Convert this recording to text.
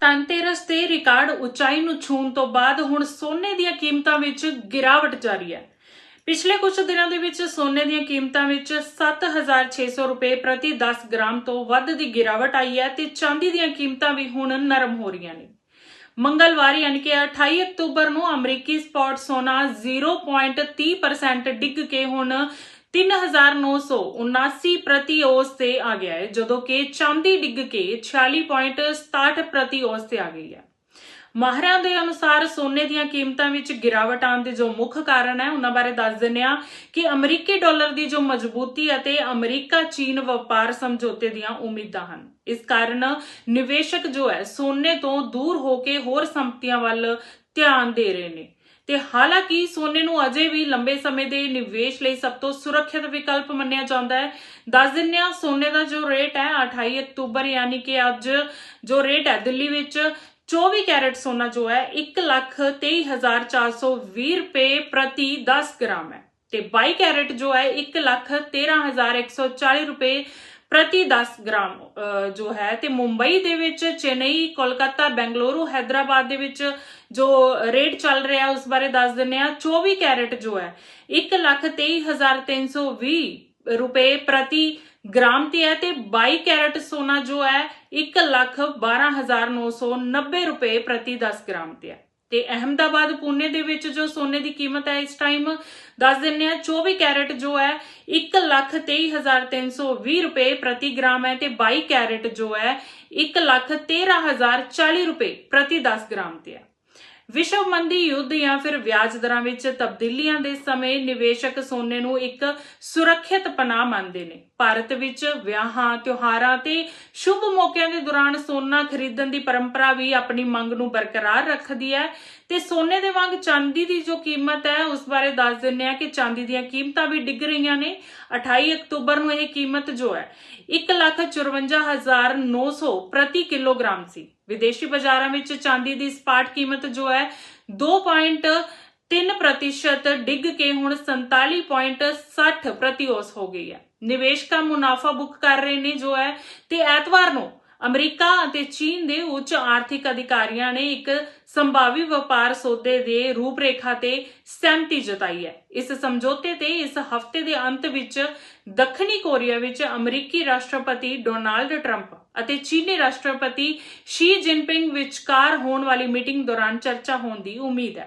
ਧਨਤੇਰਸ ਤੇ ਰਿਕਾਰਡ ਉਚਾਈ ਨੂੰ ਛੂਹਣ ਤੋਂ ਬਾਅਦ ਹੁਣ ਸੋਨੇ ਦੀਆਂ ਕੀਮਤਾਂ ਵਿੱਚ ਗਿਰਾਵਟ ਜਾਰੀ ਹੈ। ਪਿਛਲੇ ਕੁਝ ਦਿਨਾਂ ਦੇ ਵਿੱਚ ਸੋਨੇ ਦੀਆਂ ਕੀਮਤਾਂ ਵਿੱਚ 7600 ਰੁਪਏ ਪ੍ਰਤੀ 10 ਗ੍ਰਾਮ ਤੋਂ ਵੱਧ ਦੀ ਗਿਰਾਵਟ ਆਈ ਹੈ ਤੇ ਚਾਂਦੀ ਦੀਆਂ ਕੀਮਤਾਂ ਵੀ ਹੁਣ ਨਰਮ ਹੋ ਰਹੀਆਂ ਨੇ। ਮੰਗਲਵਾਰ ਯਾਨੀ ਕਿ 28 ਅਕਤੂਬਰ ਨੂੰ ਅਮਰੀਕੀ ਸਪੌਟ ਸੋਨਾ 0.30% ਡਿੱਗ ਕੇ ਹੁਣ 3979 ਪ੍ਰਤੀ ਔਸ ਤੇ ਆ ਗਿਆ ਹੈ, ਜਦੋਂ ਕਿ ਚਾਂਦੀ ਡਿੱਗ ਕੇ 46.67 ਪ੍ਰਤੀ ਔਸ ਤੇ ਆ ਗਈ ਹੈ। ਮਾਹਰਾਂ ਦੇ ਅਨੁਸਾਰ ਸੋਨੇ ਦੀਆਂ ਕੀਮਤਾਂ ਵਿੱਚ ਗਿਰਾਵਟ ਆਉਣ ਦੇ ਜੋ ਮੁੱਖ ਕਾਰਨ ਹੈ, ਉਹਨਾਂ ਬਾਰੇ ਦੱਸ ਦਿੰਦੇ ਹਾਂ ਕਿ ਅਮਰੀਕੀ ਡਾਲਰ ਦੀ ਜੋ ਮਜ਼ਬੂਤੀ ਅਤੇ ਅਮਰੀਕਾ ਚੀਨ ਵਪਾਰ ਸਮਝੌਤੇ ਦੀਆਂ ਉਮੀਦਾਂ ਹਨ। ਇਸ ਕਾਰਨ ਨਿਵੇਸ਼ਕ ਜੋ ਹੈ, ਸੋਨੇ ਤੋਂ ਦੂਰ ਹੋ ਕੇ ਹੋਰ ਸੰਪਤੀਆਂ ਵੱਲ ਧਿਆਨ ਦੇ ਰਹੇ ਨੇ। ਤੇ ਹਾਲਾਂਕਿ ਸੋਨੇ ਨੂੰ ਅਜੇ ਵੀ ਲੰਬੇ ਸਮੇਂ ਦੇ ਨਿਵੇਸ਼ ਲਈ ਸਭ ਤੋਂ ਸੁਰੱਖਿਅਤ ਵਿਕਲਪ ਮੰਨਿਆ ਜਾਂਦਾ ਹੈ। ਦੱਸ ਦਿੰਦੇ ਹਾਂ, ਸੋਨੇ ਦਾ ਜੋ ਰੇਟ ਹੈ 28 ਅਕਤੂਬਰ, ਯਾਨੀ ਕਿ ਅੱਜ ਜੋ ਰੇਟ ਹੈ ਦਿੱਲੀ ਵਿੱਚ 24 ਕੈਰਟ ਸੋਨਾ ਜੋ ਹੈ 123420 ਰੁਪਏ ਪ੍ਰਤੀ 10 ਗ੍ਰਾਮ ਹੈ। ਤੇ 22 ਕੈਰਟ ਜੋ ਹੈ 113140 ਰੁਪਏ ਪ੍ਰਤੀ 10 ਗ੍ਰਾਮ ਜੋ ਹੈ ਤੇ ਮੁੰਬਈ ਦੇ ਵਿੱਚ ਚੇਨਈ, ਕੋਲਕਾਤਾ, ਬੈਂਗਲੁਰੂ, ਹੈਦਰਾਬਾਦ ਦੇ ਵਿੱਚ ਜੋ ਰੇਟ ਚੱਲ ਰਿਹਾ ਉਸ ਬਾਰੇ ਦੱਸ ਦਿੰਨੇ ਆ 24 ਕੈਰਟ ਜੋ ਹੈ 123320 ਰੁਪਏ ਪ੍ਰਤੀ ਗ੍ਰਾਮ ਤੇ ਹੈ ਤੇ 22 ਕੈਰਟ ਸੋਨਾ ਜੋ ਹੈ 112990 ਰੁਪਏ ਪ੍ਰਤੀ 10 ਗ੍ਰਾਮ ਤੇ ਹੈ। ਤੇ ਅਹਮਦਾਬਾਦ ਪੂਨੇ ਦੇ ਵਿੱਚ ਜੋ ਸੋਨੇ ਦੀ ਕੀਮਤ ਹੈ, ਇਸ ਟਾਈਮ ਦੱਸ ਦਿੰਨੇ ਆ 24 ਕੈਰਟ ਜੋ ਹੈ 123320 ਰੁਪਏ ਪ੍ਰਤੀ ਗ੍ਰਾਮ ਹੈ ਤੇ 22 ਕੈਰਟ ਜੋ ਹੈ 113040 ਰੁਪਏ ਪ੍ਰਤੀ 10 ਗ੍ਰਾਮ ਤੇ ਹੈ। ਵਿਸ਼ਵ ਮੰਦੀ ਯੁੱਧ ਜਾਂ ਫਿਰ ਵਿਆਜ ਦਰਾਂ ਵਿੱਚ ਤਬਦੀਲੀਆਂ ਦੇ ਸਮੇਂ ਨਿਵੇਸ਼ਕ ਸੋਨੇ ਨੂੰ ਇੱਕ ਸੁਰੱਖਿਅਤ ਪਨਾਹ ਮੰਨਦੇ ਨੇ। ਭਾਰਤ ਵਿੱਚ ਵਿਆਹਾਂ, ਤਿਉਹਾਰਾਂ ਤੇ ਸ਼ੁਭ ਮੌਕਿਆਂ ਦੇ ਦੌਰਾਨ ਸੋਨਾ ਖਰੀਦਣ ਦੀ ਪਰੰਪਰਾ ਵੀ ਆਪਣੀ ਮੰਗ ਨੂੰ ਬਰਕਰਾਰ ਰੱਖਦੀ ਹੈ ਤੇ ਸੋਨੇ ਦੇ ਵਾਂਗ ਚਾਂਦੀ ਦੀ ਜੋ ਕੀਮਤ ਹੈ, ਉਸ ਬਾਰੇ ਦੱਸ ਦਿੰਨੇ ਆ ਕਿ ਚਾਂਦੀ ਦੀਆਂ ਕੀਮਤਾਂ ਵੀ ਡਿੱਗ ਰਹੀਆਂ ਨੇ। 28 ਅਕਤੂਬਰ ਨੂੰ ਇਹ ਕੀਮਤ ਜੋ ਹੈ 154900 ਪ੍ਰਤੀ ਕਿਲੋਗ੍ਰਾਮ ਸੀ। ਵਿਦੇਸ਼ੀ ਬਾਜ਼ਾਰਾਂ ਵਿੱਚ ਚਾਂਦੀ ਦੀ ਸਪਾਟ ਕੀਮਤ ਜੋ ਹੈ 2.3 ਪ੍ਰਤੀਸ਼ਤ ਡਿੱਗ ਕੇ ਹੁਣ 47.60 ਪ੍ਰਤੀ ਔਸ ਹੋ ਗਈ ਹੈ। ਨਿਵੇਸ਼ਕਾਂ ਮੁਨਾਫਾ ਬੁੱਕ ਕਰ ਰਹੇ ਨੇ ਜੋ ਹੈ ਤੇ ਐਤਵਾਰ ਨੂੰ ਅਮਰੀਕਾ ਅਤੇ ਚੀਨ ਦੇ ਉੱਚ ਆਰਥਿਕ ਅਧਿਕਾਰੀਆਂ ਨੇ ਇੱਕ ਸੰਭਾਵੀ ਵਪਾਰ ਸੌਦੇ ਦੇ ਰੂਪਰੇਖਾ ਤੇ ਸਹਿਮਤੀ ਜਤਾਈ ਹੈ। ਇਸ ਸਮਝੌਤੇ ਤੇ ਇਸ ਹਫ਼ਤੇ ਦੇ ਅੰਤ ਵਿੱਚ ਦੱਖਣੀ ਕੋਰੀਆ ਵਿੱਚ ਅਮਰੀਕੀ ਰਾਸ਼ਟਰਪਤੀ ਡੋਨਾਲਡ ਟਰੰਪ ਅਤੇ ਚੀਨੀ ਰਾਸ਼ਟਰਪਤੀ ਸ਼ੀ ਜਿਨਪਿੰਗ ਵਿਚਕਾਰ ਹੋਣ ਵਾਲੀ ਮੀਟਿੰਗ ਦੌਰਾਨ ਚਰਚਾ ਹੋਣ ਦੀ ਉਮੀਦ ਹੈ।